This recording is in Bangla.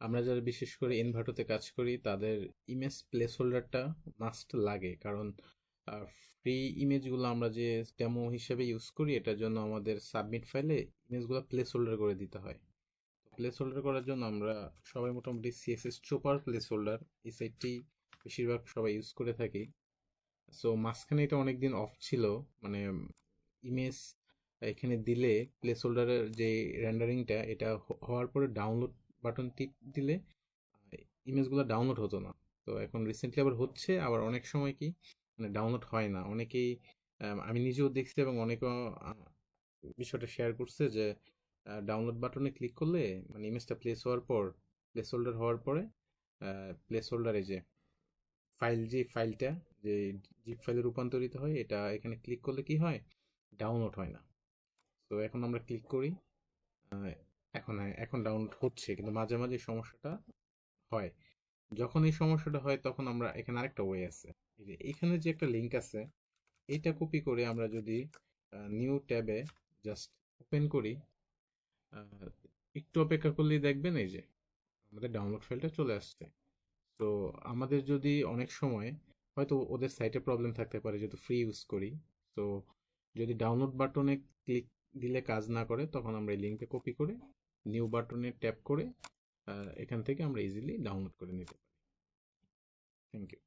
আমরা যারা বিশেষ করে ইনভার্টোতে কাজ করি, তাদের ইমেজ প্লেস হোল্ডারটা মাস্ট লাগে। কারণ ফ্রি ইমেজগুলো আমরা যে ডেমো হিসেবে ইউজ করি, এটার জন্য আমাদের সাবমিট ফাইলে ইমেজগুলো প্লেস হোল্ডার করে দিতে হয়। প্লেস হোল্ডার করার জন্য আমরা সবাই মোটামুটি সিএসএস চোপার প্লেস হোল্ডার এই সাইটটি বেশিরভাগ সবাই ইউজ করে থাকি। সো মাঝখানে এটা অনেকদিন অফ ছিল মানে ইমেজ এখানে দিলে প্লেস হোল্ডারের যে রেন্ডারিংটা এটা হওয়ার পরে ডাউনলোড বাটন টিপ দিলে ইমেজগুলো ডাউনলোড হতো না। তো এখন রিসেন্টলি আবার হচ্ছে, আবার অনেক সময় কি মানে ডাউনলোড হয় না। অনেকেই আমি নিজেও দেখছি এবং অনেকেও বিষয়টা শেয়ার করছে যে ডাউনলোড বাটনে ক্লিক করলে মানে ইমেজটা প্লেস হওয়ার পর প্লেস হোল্ডার হওয়ার পরে প্লেস হোল্ডারে যে ফাইল যে ফাইলটা যে জিপ ফাইলে রূপান্তরিত হয়, এটা এখানে ক্লিক করলে কি হয়? ডাউনলোড হয় না। তো এখন আমরা ক্লিক করি এখন এখন ডাউনলোড হচ্ছে, কিন্তু মাঝে মাঝে সমস্যাটা হয়। যখন এই সমস্যাটা হয়, তখন আমরা এখানে আরেকটা ওয়ে আছে। যে এখানে যে একটা লিংক আছে, এটা কপি করে আমরা যদি নিউ ট্যাবে জাস্ট ওপেন করি একটু অপেক্ষা করলেই দেখবেন এই যে আমাদের ডাউনলোড ফাইলটা চলে আসছে। তো আমাদের যদি অনেক সময় হয়তো ওদের সাইটে প্রবলেম থাকতে পারে, যেহেতু ফ্রি ইউজ করি, তো যদি ডাউনলোড বাটনে ক্লিক দিলে কাজ না করে, তখন আমরা এই লিঙ্কটা কপি করে নিউ বাটনে ট্যাপ করে এখান থেকে আমরা ইজিলি ডাউনলোড করে নিতে পারি। Thank you